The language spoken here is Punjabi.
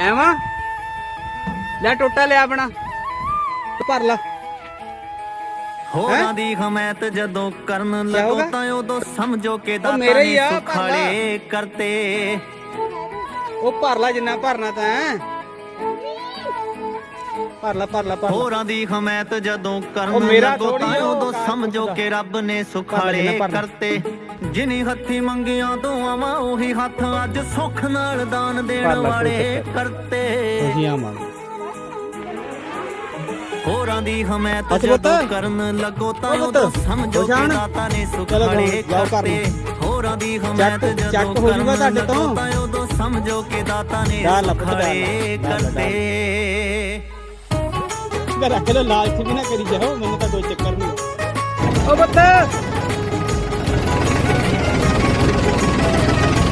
ਐਵਾਂ? ਲੈ ਟੋਟਾ ਲਿਆ ਆਪਣਾ। ਭਰ ਲਾ। ਹੋਰਾਂ ਦੀ ਹਮਾਇਤ ਜਦੋਂ ਕਰਨ ਲੱਗੋ? ਤਾਂ ਉਦੋਂ ਸਮਝੋ ਕਿ ਉਹ ਦਾਤਾ ਨੇ ਸੁਖਾਲੇ ਕਰਤੇ। ਉਹ ਭਰ ਲਾ ਜਿੰਨਾ ਭਰਨਾ ਤਾਂ। ਭਰ ਲਾ ਭਰ ਲਾ ਭਰ ਲਾ ਹੋਰਾਂ ਦੀ ਹਮਾਇਤ ਜਦੋਂ ਉਹ ਕਰਨ ਮੇਰਾ ਲੱਗੋ ਥੋੜ੍ਹੀ ਤਾਂ ਉਹ ਉਦੋਂ ਸਮਝੋ ਦਾ। ਕਿ ਰੱਬ ਨੇ ਸੁਖਾਲੇ ਭਰਨਾ। ਕਰਤੇ ਜਿਨੀ ਹੱਥੀ ਮੰਗੀਆਂ ਦੁਆਵਾਂ ਉਹੀ ਹੱਥ ਅੱਜ ਸੁੱਖ ਨਾਲ ਦਾਨ ਭਰ ਦੇਣ ਲਾ, ਵਾਲੇ ਕਰਤੇ ਉਹੀ ਆ ਮੰਗ ਹੋਰਾਂ ਦੀ ਹਮਾਇਤ ਅੱਛਾ ਪੁੱਤ। ਜਦੋਂ ਕਰਨ ਲੱਗੋ ਤਾਂ ਪੁੱਤ, ਉਦੋਂ ਸਮਝੋ ਹੋ ਕਿ ਜਾਣ। ਦਾਤਾ ਨੇ ਚਲੋ ਸੁਖਾਲੇ ਘਰ ਕਰਤੇ। ਹੋਰਾਂ ਦੀ ਹਮਾਇਤ ਚੱਕ- ਜਦੋਂ ਚੱਕ ਹੋ ਜਾਊਗਾ ਕਰਨ ਤੁਹਾਡੇ ਤੋਂ। ਲੱਗੋ ਤਾਂ ਉਦੋਂ ਸਮਝੋ ਕਿ ਦਾਤਾ ਨੇ ਡਾਲ ਸੁਖਾਲੇ। ਕਰਤੇ ਕਰ ਰੱਖ ਲਓ ਲਾਲਚ ਵੀ ਨਾ ਕਰੀ ਜਾਓ ਮੈਨੂੰ ਤਾਂ ਕੋਈ ਚੱਕਰ ਨਹੀਂ। ਉਹ ਬੱਤ